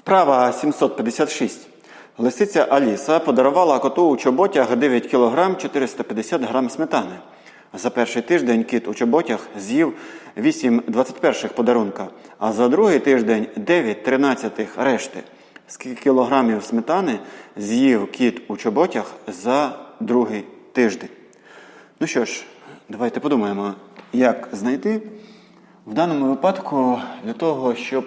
Вправа 756. Лисиця Аліса подарувала коту у чоботях 9 кг 450 г сметани. За перший тиждень кіт у чоботях з'їв 8 21 подарунка, а за другий тиждень 9 13 решти. Скільки кілограмів сметани з'їв кіт у чоботях за другий тиждень? Ну що ж, давайте подумаємо, як знайти. В даному випадку для того, щоб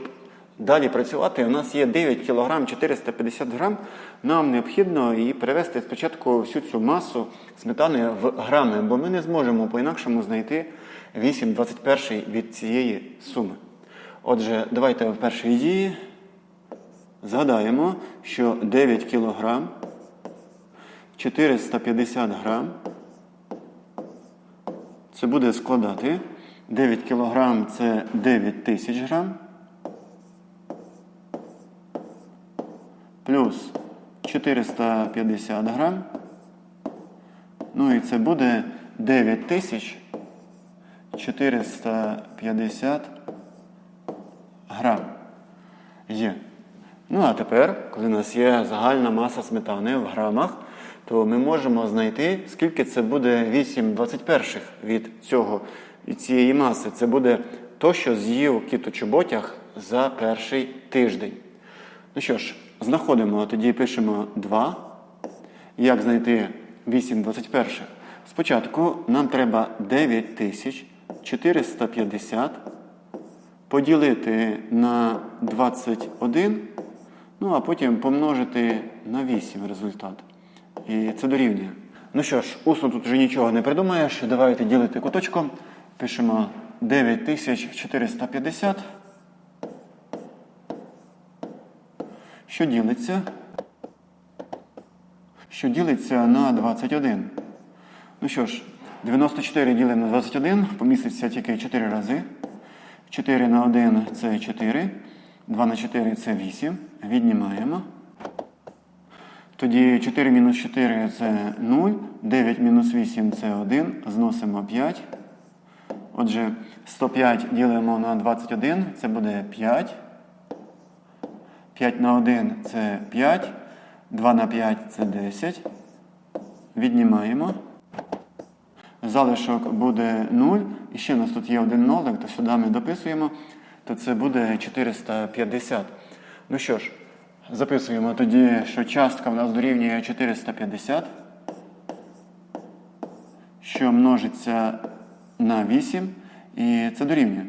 далі працювати, у нас є 9 кг 450 г. Нам необхідно її перевести спочатку всю цю масу сметани в грами, бо ми не зможемо по-інакшому знайти 8,21 від цієї суми. Отже, давайте в першій дії згадаємо, що 9 кг 450 грам це буде складати 9 кг це 9 тисяч грам. Плюс 450 грам. Ну і це буде 9 тисяч 450 грам. Є. Ну а тепер, коли у нас є загальна маса сметани в грамах, то ми можемо знайти, скільки це буде 8 21 від цього від цієї маси. Це буде то, що з'їв кіт за перший тиждень. Ну що ж, знаходимо, тоді пишемо 2. Як знайти 8 21? Спочатку нам треба 9450 поділити на 21, ну а потім помножити на 8 результат. І це дорівнює. Ну що ж, усно тут вже нічого не придумаєш. Давайте ділити куточком. Пишемо 9450. Що ділиться? Що ділиться на 21. Ну що ж, 94 ділимо на 21, поміститься тільки 4 рази. 4 на 1 це 4. 2 на 4 це 8. Віднімаємо. Тоді 4 мінус 4 це 0. 9 мінус 8 це 1. Зносимо 5. Отже, 105 ділимо на 21, це буде 5. 5 на 1 це 5. 2 на 5 це 10. Віднімаємо. Залишок буде 0. І ще у нас тут є один нолик, то сюди ми дописуємо, то це буде 450. Ну що ж, записуємо тоді, що частка в нас дорівнює 450, що множиться на 8, і це дорівнює.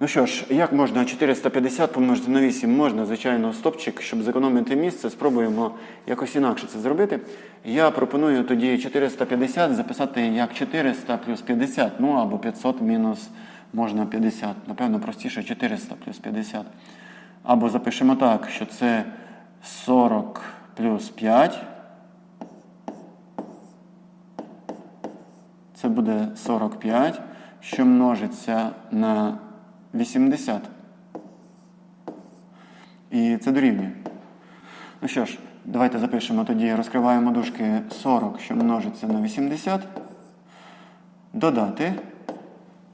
Ну що ж, як можна 450 помножити на 8? Можна, звичайно, стопчик, щоб зекономити місце. Спробуємо якось інакше це зробити. Я пропоную тоді 450 записати як 400 плюс 50, ну або 500 мінус можна 50. Напевно, простіше 400 плюс 50. Або запишемо так, що це 40 плюс 5. Це буде 45, що множиться на 80. І це дорівнює. Ну що ж, давайте запишемо тоді, розкриваємо дужки 40, що множиться на 80. Додати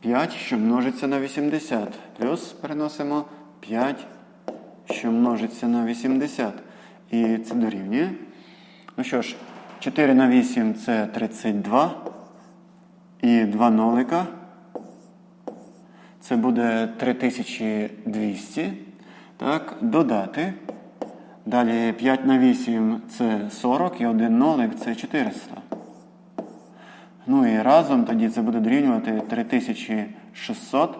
5, що множиться на 80. Плюс переносимо 5, що множиться на 80. І це дорівнює. Ну що ж, 4 на 8 це 32. І 2 нолика. Це буде 3200. Так, додати. Далі 5 на 8 це 40 і 1 нолик це 400. Ну і разом тоді це буде дорівнювати 3600.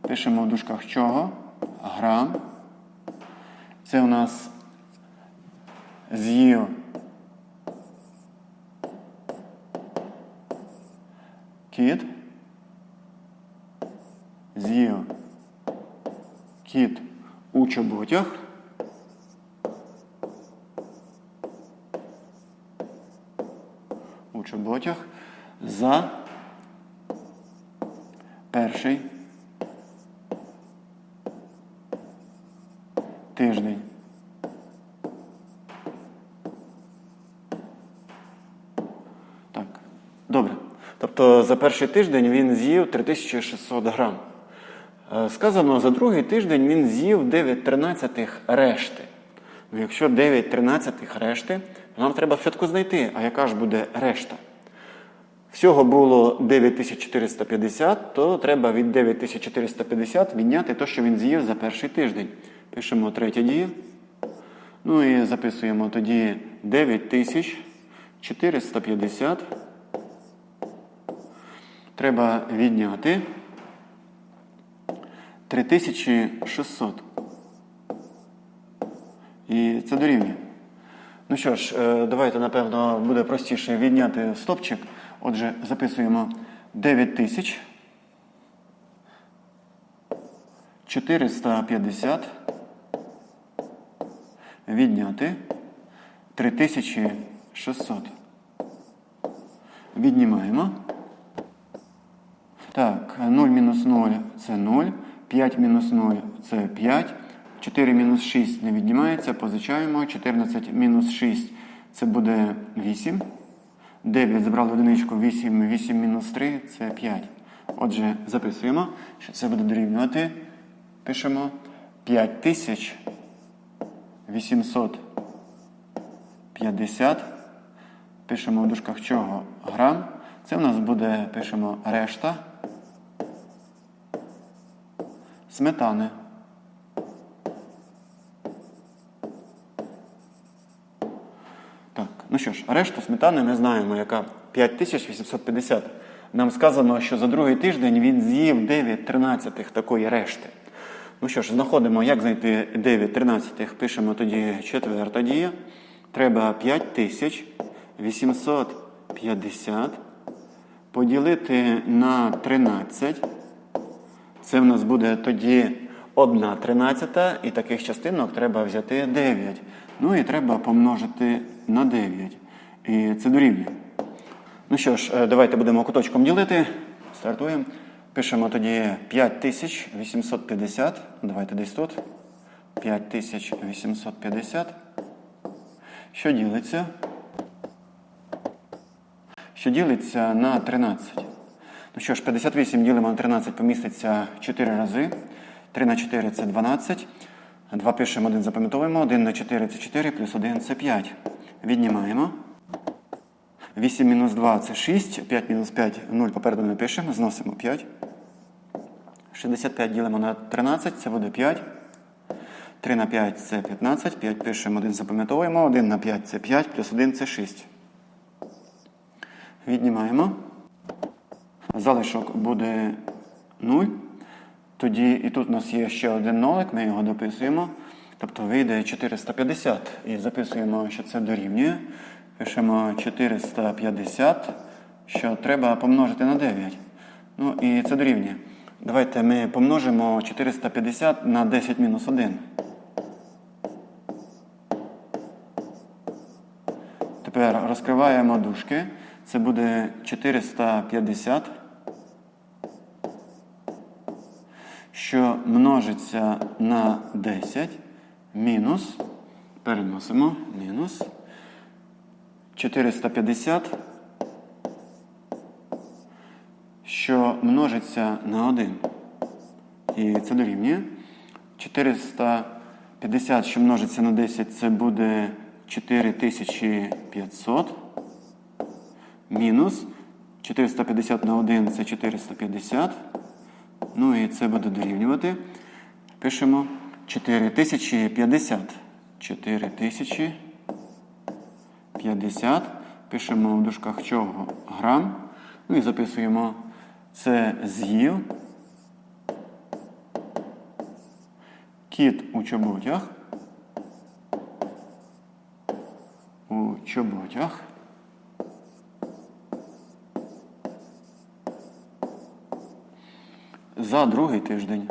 Пишемо в дужках чого? Грам. Це у нас з'їв кіт. З'їв кіт у чоботях. У чоботях за перший тиждень. Так, добре. Тобто за перший тиждень він з'їв 3600 грам. Е, Сказано, за другий тиждень він з'їв 9 тринадцятих решти. Ну, якщо 9 тринадцятих решти, то нам треба спочатку знайти, а яка ж буде решта. Всього було 9450, то треба від 9450 відняти те, що він з'їв за перший тиждень. Пишемо третя дія. Ну і записуємо тоді 9450. Треба відняти 3600. І це дорівнює. Ну що ж, е, давайте, напевно, буде простіше відняти стопчик. Отже, записуємо 9000 450 відняти 3600. Віднімаємо. Так, 0 мінус 0 це 0, 5 мінус 0 це 5, 4 мінус 6 не віднімається, позичаємо, 14 мінус 6 це буде 8. 9 забрали одиничку, 8, 8 мінус 3 це 5. Отже, записуємо, що це буде дорівнювати. Пишемо 5850. Пишемо в дужках чого грам. Це у нас буде, пишемо решта сметани. Так, ну що ж, решту сметани ми знаємо, яка 5850. Нам сказано, що за другий тиждень він з'їв 9 тринадцятих такої решти. Ну що ж, знаходимо, як знайти 9 тринадцятих. Пишемо тоді четверта дія. Треба 5850 поділити на 13. Це в нас буде тоді 1 тринадцята, і таких частинок треба взяти 9. Ну і треба помножити на 9. І це дорівнює. Ну що ж, е, давайте будемо куточком ділити. Стартуємо. Пишемо тоді 5850. Давайте десь тут. 5850. Що ділиться? Що ділиться на 13. Ну що ж, 58 ділимо на 13 поміститься 4 рази. 3 на 4 це 12. 2 пишемо, 1 запам'ятовуємо. 1 на 4 це 4, плюс 1 це 5. Віднімаємо. 8 мінус 2 це 6. 5 мінус 5 0 попереду не пишемо. Зносимо 5. 65 ділимо на 13, це буде 5. 3 на 5 це 15. 5 пишемо, 1 запам'ятовуємо. 1 на 5 це 5, плюс 1 це 6. Віднімаємо. Залишок буде 0. Тоді і тут у нас є ще один нолик, ми його дописуємо. Тобто вийде 450. І записуємо, що це дорівнює. Пишемо 450, що треба помножити на 9. Ну і це дорівнює. Давайте ми помножимо 450 на 10 мінус 1. Тепер розкриваємо дужки. Це буде 450, що множиться на 10 мінус, переносимо, мінус 450, що множиться на 1. І це дорівнює. 450, що множиться на 10, це буде 4500. Мінус 450 на 1 це 450. Ну і це буде дорівнювати. Пишемо 4050. 4050. Пишемо в дужках чого грам. Ну і записуємо це з'їв. Кіт у чоботях. У чоботях. За другий тиждень.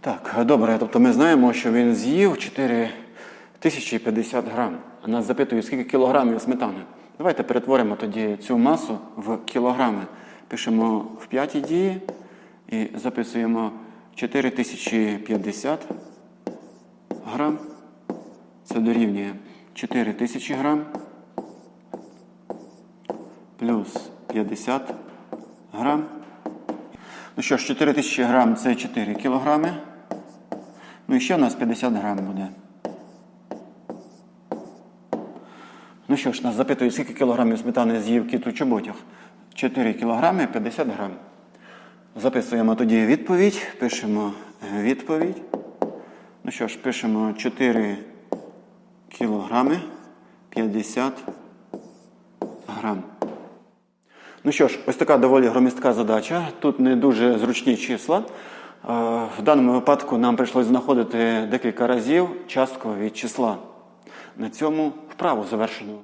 Так, добре. Тобто ми знаємо, що він з'їв 4050 грам. Нас запитують, скільки кілограмів сметани. Давайте перетворимо тоді цю масу в кілограми. Пишемо в п'ятій дії і записуємо 4050 грам. буде дорівнює 4 тисячі грам плюс 50 грам. Ну що ж, 4 тисячі грам це 4 кілограми. Ну і ще у нас 50 грам буде. Ну що ж, нас запитують, скільки кілограмів сметани з'їв кіт у чоботях? 4 кілограми 50 грам. Записуємо тоді відповідь. Пишемо відповідь. Ну що ж, пишемо 4 кілограми 50 грам. Ну що ж, ось така доволі громістка задача. Тут не дуже зручні числа. Е, В даному випадку нам прийшлось знаходити декілька разів частку від числа. На цьому вправу завершено.